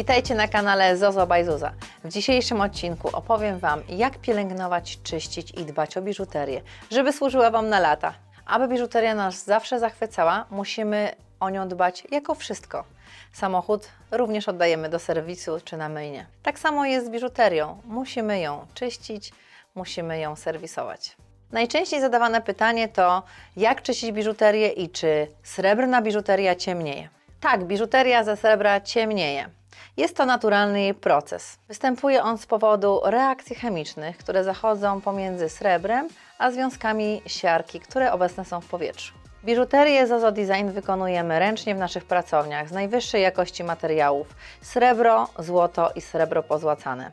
Witajcie na kanale Zozo by Zuza. W dzisiejszym odcinku opowiem Wam, jak pielęgnować, czyścić i dbać o biżuterię, żeby służyła Wam na lata. Aby biżuteria nas zawsze zachwycała, musimy o nią dbać jako wszystko. Samochód również oddajemy do serwisu czy na myjnie. Tak samo jest z biżuterią. Musimy ją czyścić, musimy ją serwisować. Najczęściej zadawane pytanie to, jak czyścić biżuterię i czy srebrna biżuteria ciemnieje. Tak, biżuteria ze srebra ciemnieje. Jest to naturalny proces. Występuje on z powodu reakcji chemicznych, które zachodzą pomiędzy srebrem a związkami siarki, które obecne są w powietrzu. Biżuterię Zozo Design wykonujemy ręcznie w naszych pracowniach z najwyższej jakości materiałów: srebro, złoto i srebro pozłacane.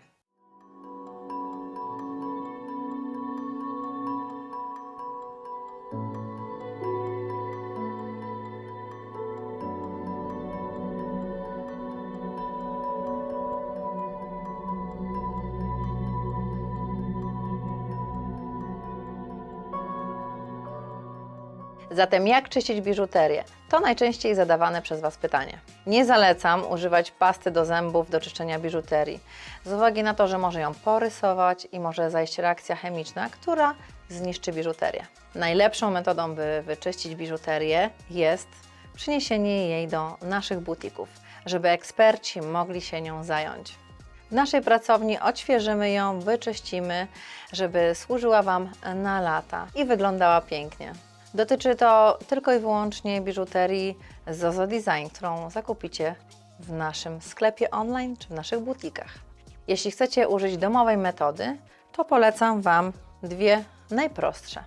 Zatem jak czyścić biżuterię? To najczęściej zadawane przez Was pytanie. Nie zalecam używać pasty do zębów do czyszczenia biżuterii, z uwagi na to, że może ją porysować i może zajść reakcja chemiczna, która zniszczy biżuterię. Najlepszą metodą, by wyczyścić biżuterię jest przyniesienie jej do naszych butików, żeby eksperci mogli się nią zająć. W naszej pracowni odświeżymy ją, wyczyścimy, żeby służyła Wam na lata i wyglądała pięknie. Dotyczy to tylko i wyłącznie biżuterii Zozo Design, którą zakupicie w naszym sklepie online czy w naszych butikach. Jeśli chcecie użyć domowej metody, to polecam Wam dwie najprostsze.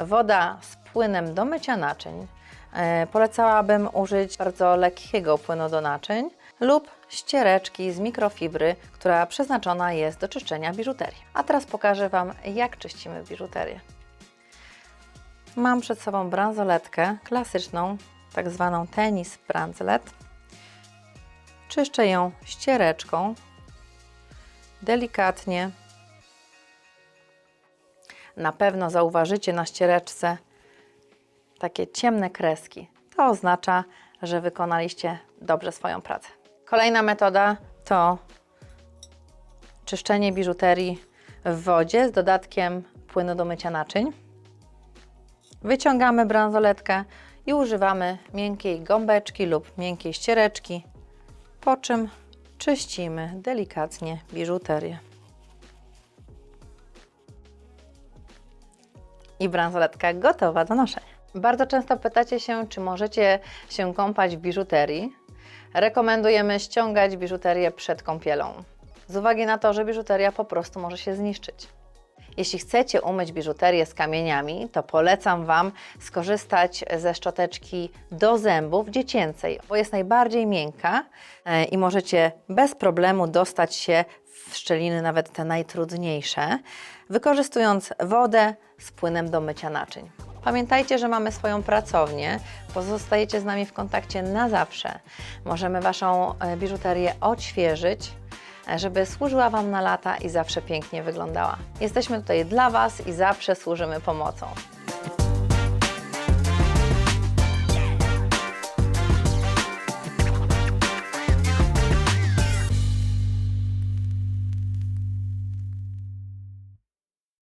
Woda z płynem do mycia naczyń. E, Polecałabym użyć bardzo lekkiego płynu do naczyń lub ściereczki z mikrofibry, która przeznaczona jest do czyszczenia biżuterii. A teraz pokażę Wam, jak czyścimy biżuterię. Mam przed sobą bransoletkę klasyczną, tak zwaną tenis bransolet. Czyszczę ją ściereczką, delikatnie. Na pewno zauważycie na ściereczce takie ciemne kreski. To oznacza, że wykonaliście dobrze swoją pracę. Kolejna metoda to czyszczenie biżuterii w wodzie z dodatkiem płynu do mycia naczyń. Wyciągamy bransoletkę i używamy miękkiej gąbeczki lub miękkiej ściereczki, po czym czyścimy delikatnie biżuterię. I bransoletka gotowa do noszenia. Bardzo często pytacie się, czy możecie się kąpać w biżuterii. Rekomendujemy ściągać biżuterię przed kąpielą, z uwagi na to, że biżuteria po prostu może się zniszczyć. Jeśli chcecie umyć biżuterię z kamieniami, to polecam Wam skorzystać ze szczoteczki do zębów dziecięcej, bo jest najbardziej miękka e, i możecie bez problemu dostać się w szczeliny, nawet te najtrudniejsze, wykorzystując wodę z płynem do mycia naczyń. Pamiętajcie, że mamy swoją pracownię, pozostajecie z nami w kontakcie na zawsze. Możemy Waszą e, biżuterię odświeżyć, żeby służyła Wam na lata i zawsze pięknie wyglądała. Jesteśmy tutaj dla Was i zawsze służymy pomocą.